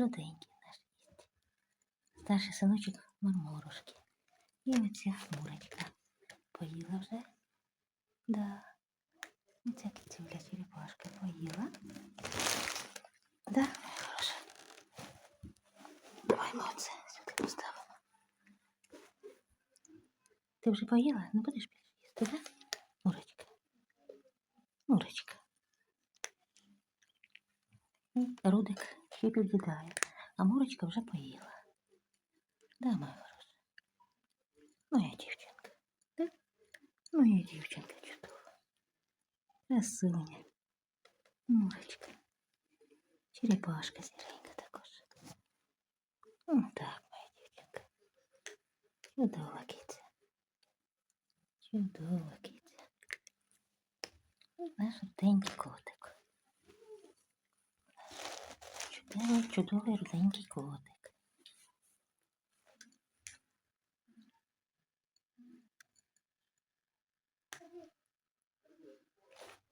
руденький наш їсть. Старший синочок марморошки. І оця мурочка. Поїла вже? Да. Оця кицюля черепашка поїла. Да, моя хороша. Давай ми оце сюди поставимо. Ти вже поїла? Не будеш більше їсти, да? Мурочка. Мурочка. І Рудик ще під'їдає, а Мурочка вже поїла. Да, моя хороша. Моя дівчинка. Да? Моя дівчинка чудова. Красуня. Мурочка. Черепашка сіренька також. О, так, моя дівчинка. Чудова киця. Чудова киця. І наш руденький Котик. Чудовий, руденький котик.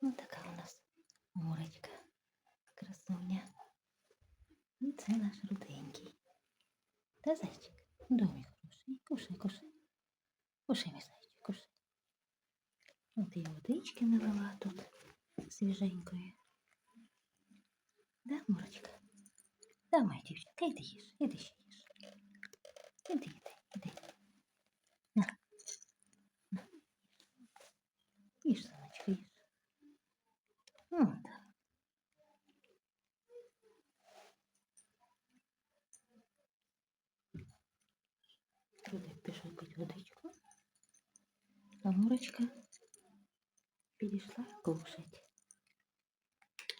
Ну, така у нас мурочка. Красуня. І це наш руденький. Та зайчик. Домик хороший. Кушай, кушай. Кушай, мій зайчик, кушай. От і водички налила тут свіженької. Да, Мурочка? Да, моя дівчинка, іди їж, іди ще їж. Іди, іди, іди. На. На. Їж, сонечко, їж. О, так. Рудик пішов пить водичку, а Мурочка підійшла кушать.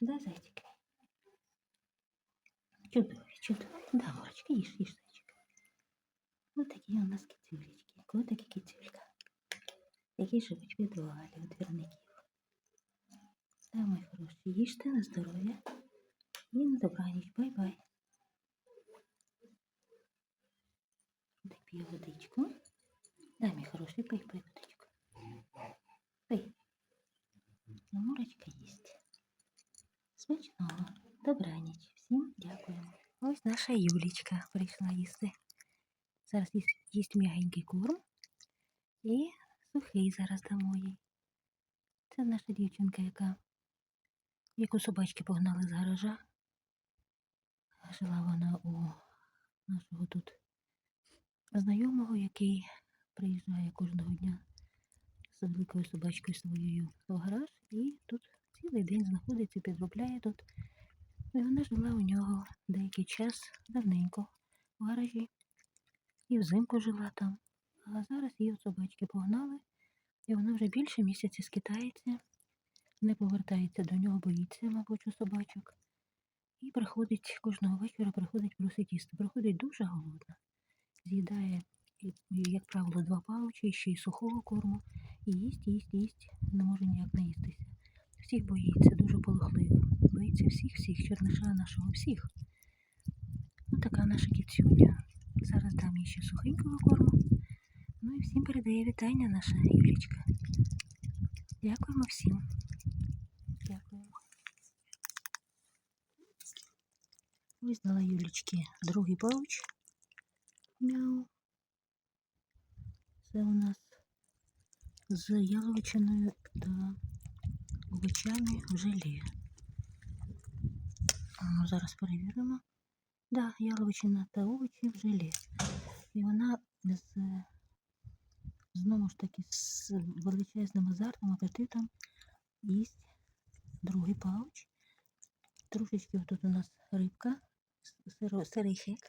Да, зайчик? Чудові, чудові. Да, Мурочка, їж, їж, зайчик. Ось такі у нас кицюлечки. Котик і кицюлька. Які живуть в підвалі у двірників. Да, мої хороші, їжте на здоров'я. І на добраніч. Бай-бай. Рудик п'є водичку. Да, мій хороший, пий, пий водичку. Пий. А Мурочка їсть. Смачного. Добраніч. Всім дякуємо. Ось наша Юлічка прийшла їсти. Зараз їсть, м'ягенький корм і сухий зараз дамо їй. Це наша дівчинка, яка яку собачки погнали з гаража. Жила вона у нашого тут знайомого, який приїжджає кожного дня з великою собачкою своєю в гараж і тут цілий день знаходиться, підробляє тут. І вона жила у нього деякий час давненько в гаражі. І взимку жила там. А зараз її собачки погнали, і вона вже більше місяця скитається, не повертається до нього, боїться, мабуть, у собачок. І приходить кожного вечора, приходить просить їсти. Приходить дуже голодна. З'їдає, як правило, два паучі, ще й сухого корму. І їсть, їсть, їсть, не може ніяк наїстися. Всіх боїться, дуже полохливо. Боїться всіх, всіх, черниша нашого, всіх. Ось така наша кіцюня. Зараз дам їй ще сухенького корму. Ну і всім передає вітання наша Юлічка. Дякуємо всім. Дякуємо. Ось дала Юлічки другий пауч. Мяу. Це у нас з яловичиною та в желе. А, Зараз перевіримо. Да, яловичина та овочі в желе. І вона з, знову ж таки з величезним азартом, апетитом їсть другий пауч. Трошечки тут у нас рибка, сирий хек.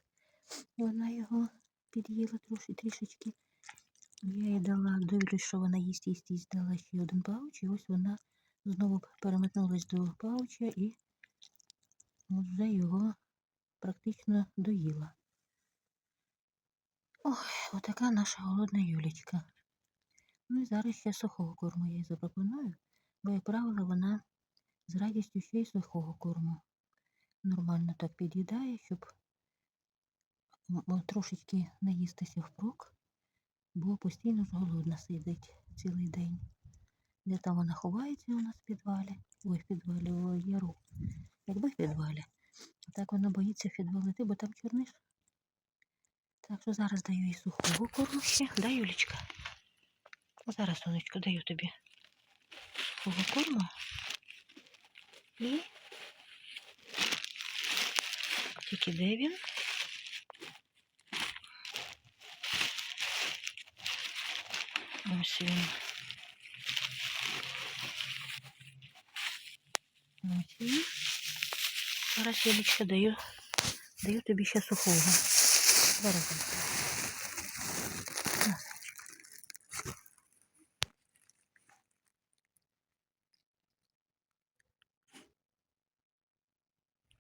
Вона його під'їла трошки трішечки. Я їй дала, дивлюсь, що вона їсть, їсть, їсть, дала ще один пауч, і ось вона знову переметнулась до пауча і вже його практично доїла. Ой, отака наша голодна Юлічка. Ну і зараз ще сухого корму я їй запропоную, бо, як правило, вона з радістю ще й сухого корму. Нормально так під'їдає, щоб трошечки наїстися впрок, бо постійно ж голодна сидить цілий день. Де там вона ховається у нас в підвалі? Ой, в підвалі, у яру. Якби в підвалі, Так вона боїться підвалити, бо там чорниш. Так що зараз даю їй сухого корму ще. Да, Юлічка? Зараз, сонечко, даю тобі сухого корму. І тільки де він? Ось він. Ось він. Зараз Юлічка даю, даю тобі ще сухого. Зараз.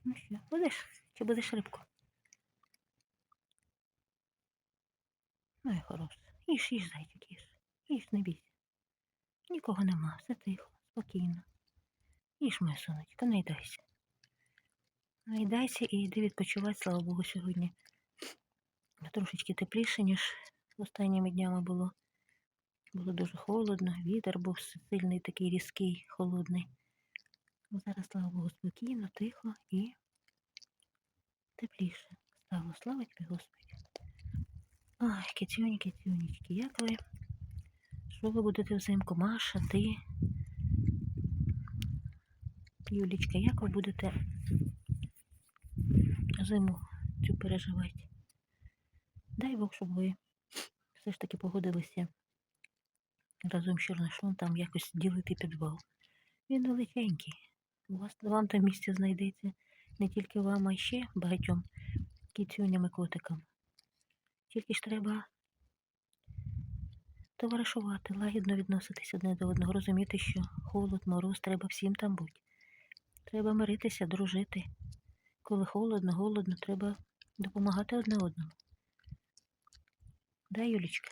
Ну що, будеш? Чи будеш рибку? Ну і хороше. Їж, їж, зайчик, їж. Їж, не бійся. Нікого нема, все тихо, спокійно. Їж, моя сонечко, не йдайся. Не і йди відпочивати, слава Богу, сьогодні. Трошечки тепліше, ніж останніми днями було. Було дуже холодно, вітер був сильний, такий різкий, холодний. Ну, Зараз, слава Богу, спокійно, тихо і тепліше стало. Слава тобі, Господи. Ой, кицюні, кицюнічки, як ви? Що ви будете взимку? Маша, ти? Юлічка, як ви будете зиму цю переживати? Дай Бог, щоб ви все ж таки погодилися разом з Чорнишом там якось ділити підвал. Він величенький. У вас вам там місце знайдеться не тільки вам, а ще багатьом кіцюням і котикам. Тільки ж треба товаришувати, лагідно відноситись одне до одного, розуміти, що холод, мороз, треба всім там бути. Треба миритися, дружити. Коли холодно, голодно, треба допомагати одне одному. Да, Юлічка?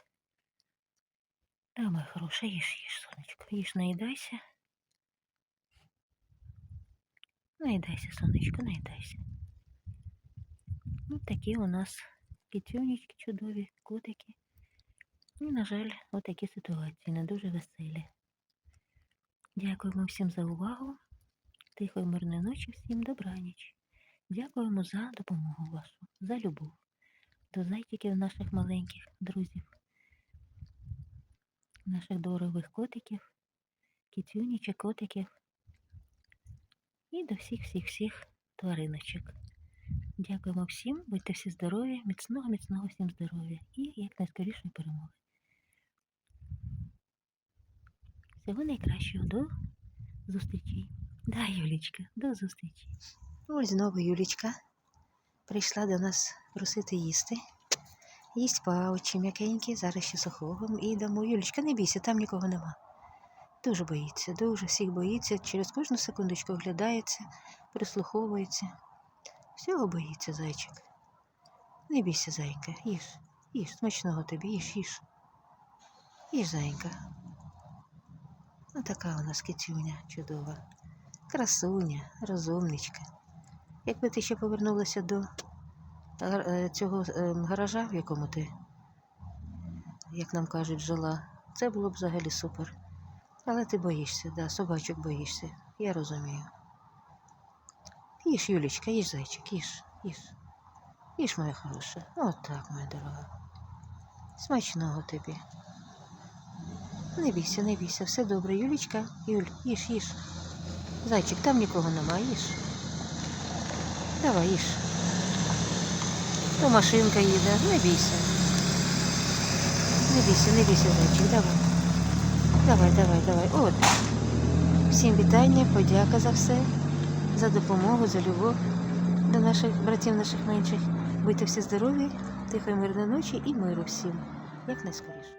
Да, моя хороша, їж, їж, сонечко. Їж, наїдайся. Наїдайся, сонечко, наїдайся. Ну, такі у нас кітюнечки чудові, котики. І, на жаль, отакі ситуації, не дуже веселі. Дякуємо всім за увагу. Тихої мирної ночі всім добраніч. Дякуємо за допомогу вашу, за любов до зайчиків наших маленьких друзів, наших дорогих котиків, кітюнічок, котиків і до всіх всіх всіх твариночок. Дякуємо всім, будьте всі здорові, міцного, міцного всім здоров'я і якнайскорішої перемоги. Всього найкращого до зустрічей. Да, Юлічка, до зустрічі. Ось знову Юлічка прийшла до нас просити їсти. Їсть паучі м'якенькі, зараз ще сухого і. Юлічка, не бійся, там нікого нема. Дуже боїться, дуже всіх боїться, через кожну секундочку оглядається, прислуховується. Всього боїться зайчик. Не бійся, зайка, їж, їж, смачного тобі, їж, їж. Їж, зайка. Ну, така у нас кицюня чудова. Красуня, розумничка. Якби ти ще повернулася до е, цього е, гаража, в якому ти, як нам кажуть, жила, це було б взагалі супер. Але ти боїшся, да, собачок боїшся, я розумію. Їж, Юлічка, їж зайчик, їж, їж. Їж, моя хороша. От так, моя дорога. Смачного тобі. Не бійся, не бійся, все добре. Юлічка, Юль, їж, їж. Зайчик, там нікого нема, їж. Давай, їж. То машинка їде, не бійся. Не бійся, не бійся, зайчик, давай. Давай, давай, давай. От. Всім вітання, подяка за все, за допомогу, за любов до наших братів, наших менших. Будьте всі здорові, тихої мирної ночі і миру всім. Як найскоріше.